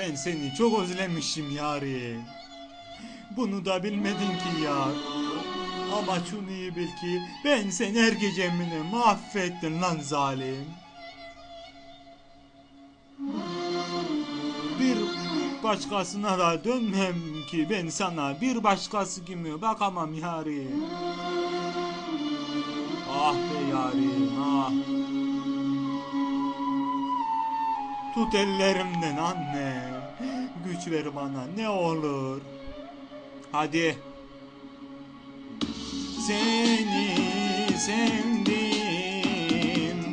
Ben seni çok özlemişim yarim. Bunu da bilmedin ki yar. Ama şunu iyi bil ki ben seni her gecemini mahvettin lan zalim. Bir başkasına da dönmem ki ben sana bir başkası gibi bakamam yarim. Ah be yarim ah. Tut ellerimden anne. Güç ver bana ne olur. Hadi. Seni sevdim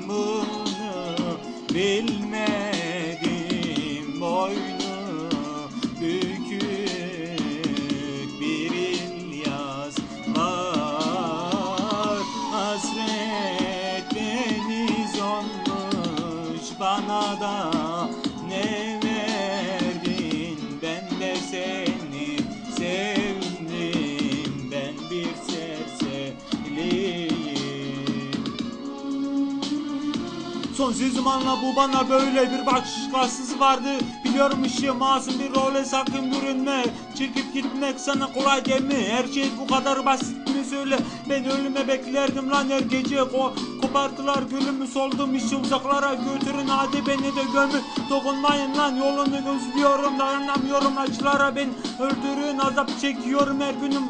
bunu bilmedim boynu Son zamanla bu bana böyle bir başkasız vardı. Biliyorum işi masum bir role sakın bürünme. Çekip gitmek sana kolay değil mi? Her şey bu kadar basit mi söyle Ben ölüme beklerdim lan her gece. Ko Koparttılar gülümü soldum işi uzaklara götürün. Hadi beni de gömün dokunmayın lan. Yolunu gözlüyorum dayanamıyorum acılara. Ben öldürün azap çekiyorum her günüm.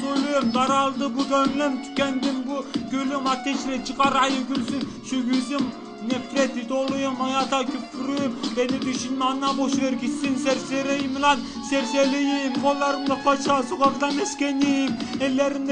Söylüyorum daraldı bu gönlüm tükendim bu Gülüm. Ateşle çıkar ayı gülsün. Şu yüzüm Nefreti doluyum hayata küfrüm Beni düşünme anla boş ver gitsin. Serseriyim lan Serseriyim kollarımda faça sokakta meskeniyim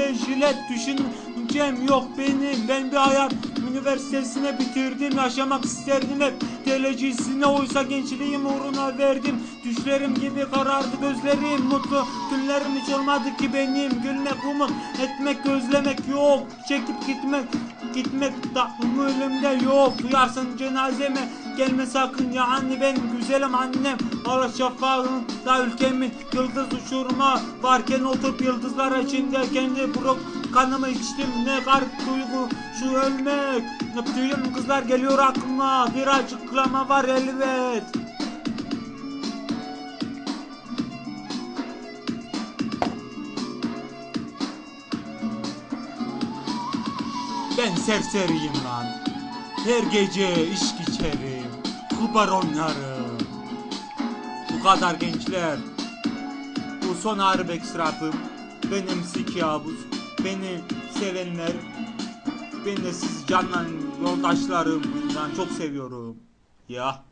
Ellerinde jilet düşüncem yok benim. Ben bir hayat üniversitesine bitirdim Yaşamak isterdim hep. Telecisine Oysa gençliğim uğruna verdim. Düşlerim gibi karardı gözlerim. Mutlu günlerim hiç olmadı ki benim. Gülmek umut etmek gözlemek yok. Çekip gitmek Gitmek da ölümde yok. Duyarsın cenazeme gelme sakın ya anne ben güzelim annem Allah şafağında ülkemin yıldız uçurma Varken oturup yıldızlar içinde kendi buruk kanımı içtim ne garip duygu şu ölmek Öptüğüm kızlar geliyor aklıma bir açıklama var elbet Ben serseriyim lan. Her gece içki içerim. Kubar oynarım. Bu kadar gençler. Bu son harp ekstrafım. Benim sikabus. Beni sevenler. Ben de siz canla yoldaşlarımdan çok seviyorum. Ya.